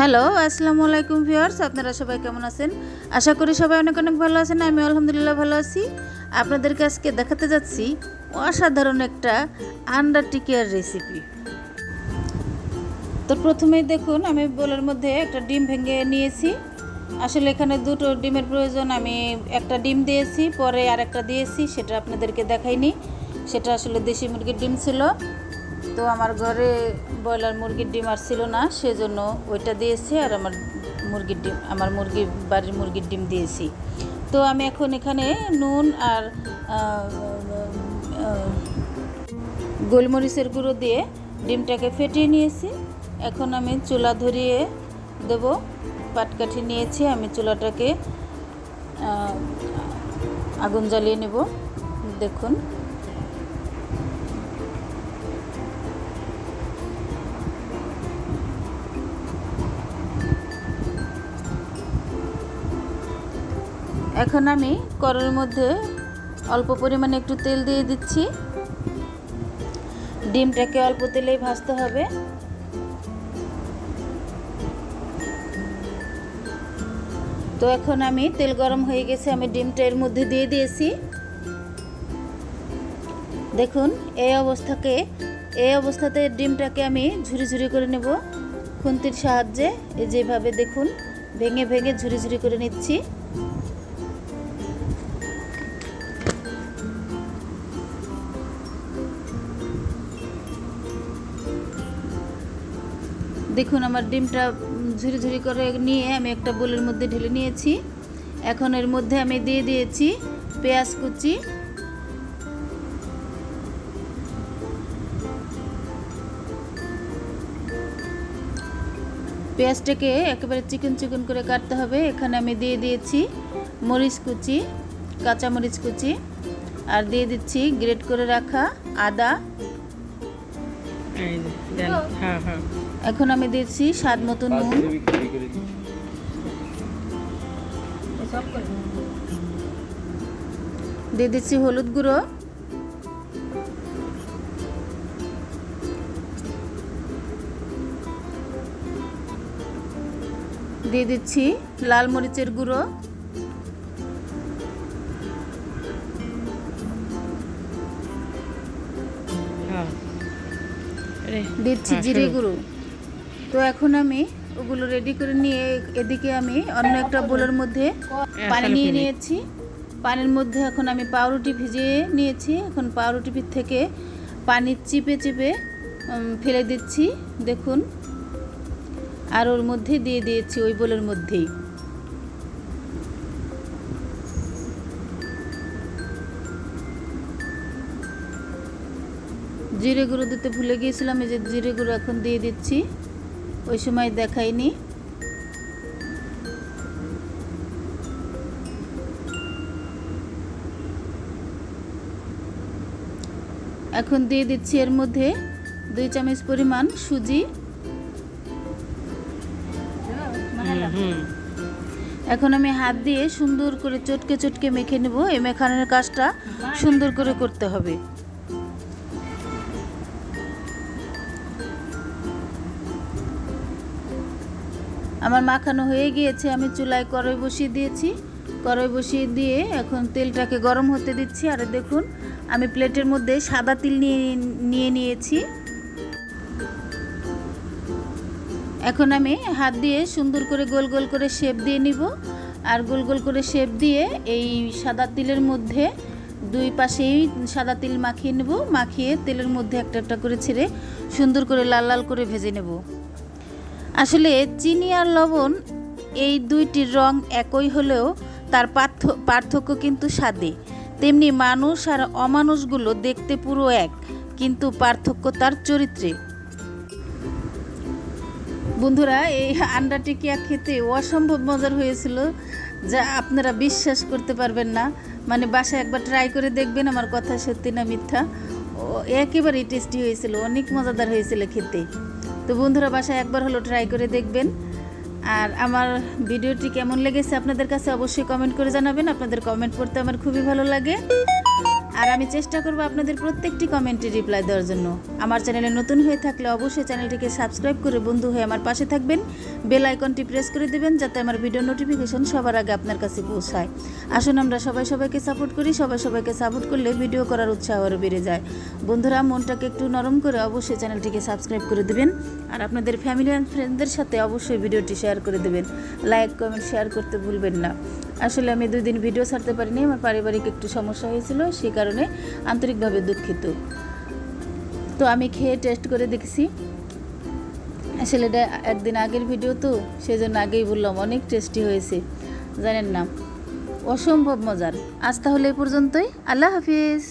Hello, আসসালামু আলাইকুম viewers, আপনারা সবাই কেমন আছেন? আশা করি সবাই অনেক অনেক ভালো আছেন আমি আলহামদুলিল্লাহ ভালো আছি। আপনাদেরকে আজকে দেখাতে যাচ্ছি অসাধারণ একটা আন্ডা টিকিয়ার রেসিপি তো প্রথমেই দেখুন, আমি বোলের মধ্যে একটা ডিম ভেঙে নিয়েছি। আসলে এখানে দুটো ডিমের প্রয়োজন, আমি একটা ডিম দিয়েছি, পরে আর একটা দিয়েছি, সেটা আপনাদেরকে দেখাইনি। সেটা আসলে দেশি মুরগির ডিম ছিল। তো আমার ঘরে ব্রয়লার মুরগির ডিম আর ছিল না, সেজন্য ওইটা দিয়েছি আর আমার মুরগির ডিম, আমার মুরগি বাড়ির মুরগির ডিম দিয়েছি। তো আমি এখন এখানে নুন আর গোলমরিচের গুঁড়ো দিয়ে ডিমটাকে ফেটিয়ে নিয়েছি। এখন আমি চুলা ধরিয়ে দেব, পাটকাঠি নিয়েছি, আমি চুলাটাকে আগুন জ্বালিয়ে নেব। দেখুন। এখন আমি কড়াইয়ের মধ্যে অল্প পরিমাণে একটু তেল দিয়ে দিচ্ছি। ডিমটাকে অল্প তেলেই ভাজতে হবে। তো এখন আমি তেল গরম হয়ে গেছে, আমি ডিমটা এর মধ্যে দিয়ে দিয়েছি। দেখুন, এই অবস্থাকে, এই অবস্থাতে ডিমটাকে আমি ঝুরি ঝুরি করে নেব। খুন্তির সাহায্যে এই যেভাবে দেখুন, ভেঙে ভেঙে ঝুরি ঝুরি করে নিচ্ছি। দেখুন, আমার ডিমটা ঝুরি ঝুরি করে নিয়ে আমি একটা বোলের মধ্যে ঢেলে নিয়েছি। এখন এর মধ্যে আমি দিয়ে দিয়েছি পেঁয়াজ কুচি। পেঁয়াজটাকে একেবারে চিকন চিকন করে কাটতে হবে। এখানে আমি দিয়ে দিয়েছি মরিচ কুচি কাঁচা মরিচ কুচি। আর দিয়ে দিচ্ছি গ্রেট করে রাখা আদা এখন আমি দিচ্ছি স্বাদ মতো নুন। দিয়ে দিচ্ছি হলুদ গুঁড়ো। দিয়ে দিচ্ছি লাল মরিচের গুঁড়ো। দিচ্ছি হ্যাঁ, জিরে গুঁড়ো। তো এখন আমি ওগুলো রেডি করে নিয়ে এদিকে আমি অন্য একটা বোলের মধ্যে পানি নিয়ে নিয়েছি। পানির মধ্যে এখন আমি পাউরুটি ভিজিয়ে নিয়েছি। এখন পাউরুটি থেকে পানি চিপে চিপে ফেলে দিচ্ছি। দেখুন। আর ওর মধ্যে দিয়ে দিয়েছি ওই বোলের মধ্যেই। জিরে গুঁড়ো দিতে ভুলে গিয়েছিলাম এই যে জিরে গুঁড়ো এখন দিয়ে দিচ্ছি। ওই সময় দেখাইনি। এখন দিয়ে দিচ্ছি এর মধ্যে দুই চামচ পরিমাণ সুজি। এখন আমি হাত দিয়ে সুন্দর করে চটকে চটকে মেখে নেব। এই মেখানোর কাজটা সুন্দর করে করতে হবে। আমার মাখানো হয়ে গিয়েছে, আমি চুলায় কড়াই বসিয়ে দিয়েছি। কড়াই বসিয়ে দিয়ে এখন তেলটাকে গরম হতে দিচ্ছি। আর দেখুন, আমি প্লেটের মধ্যে সাদা তিল নিয়ে নিয়ে নিয়েছি। এখন আমি হাত দিয়ে সুন্দর করে গোল গোল করে শেপ দিয়ে নিব। আর গোল গোল করে শেপ দিয়ে এই সাদা তিলের মধ্যে দুই পাশেই সাদা তিল মাখিয়ে নেব। মাখিয়ে তেলের মধ্যে একটা একটা করে ছেড়ে সুন্দর করে লাল লাল করে ভেজে নেব। আসলে চিনি আর লবণ এই দুইটির রং একই হলেও তার পার্থ- পার্থক্য কিন্তু স্বাদে। তেমনি মানুষ আর অমানুষগুলো দেখতে পুরো এক, কিন্তু পার্থক্য তার চরিত্রে। বন্ধুরা, এই আন্ডা টিকিয়া খেতে অসম্ভব মজার হয়েছিল, যা আপনারা বিশ্বাস করতে পারবেন না। মানে বাসায় একবার ট্রাই করে দেখবেন, আমার কথা সত্যি না মিথ্যা। একেবারেই টেস্টি হয়েছিল, অনেক মজাদার হয়েছিল খেতে। তো বন্ধুরা বাসায় একবার হলো ট্রাই করে দেখবেন। আর আমার ভিডিওটি কেমন লেগেছে আপনাদের কাছে অবশ্যই কমেন্ট করে জানাবেন। আপনাদের কমেন্ট পড়তে আমার খুবই ভালো লাগে। আর আমি চেষ্টা করব আপনাদের প্রত্যেকটি কমেন্টে রিপ্লাই দেওয়ার জন্য। আমার চ্যানেলে নতুন হয়ে থাকলে অবশ্যই চ্যানেলটিকে সাবস্ক্রাইব করে বন্ধু হয়ে আমার পাশে থাকবেন। বেল আইকনটি প্রেস করে দেবেন যাতে আমার ভিডিও নোটিফিকেশন সবার আগে আপনার কাছে পৌঁছায়। আসুন আমরা সবাই সবাইকে সাপোর্ট করি, সবাই সবাইকে সাপোর্ট করলে ভিডিও করার উৎসাহ আরও বেড়ে যায়। বন্ধুরা, মনটাকে একটু নরম করে অবশ্যই চ্যানেলটিকে সাবস্ক্রাইব করে দেবেন। আর আপনাদের ফ্যামিলি অ্যান্ড ফ্রেন্ডদের সাথে অবশ্যই ভিডিওটি শেয়ার করে দেবেন। লাইক কমেন্ট শেয়ার করতে ভুলবেন না। আসলে আমি দুই দিন ভিডিও ছাড়তে পারিনি, আমার পারিবারিক একটু সমস্যা হয়েছিল, সেই কারণে আন্তরিকভাবে দুঃখিত। তো আমি খেয়ে টেস্ট করে দেখছি। আসলে এটা একদিন আগের ভিডিও তো সেই জন্য আগেই বললাম, অনেক টেস্টি হয়েছে, জানেন না। অসম্ভব মজার। আজ তাহলে এই পর্যন্তই, আল্লাহ হাফিজ।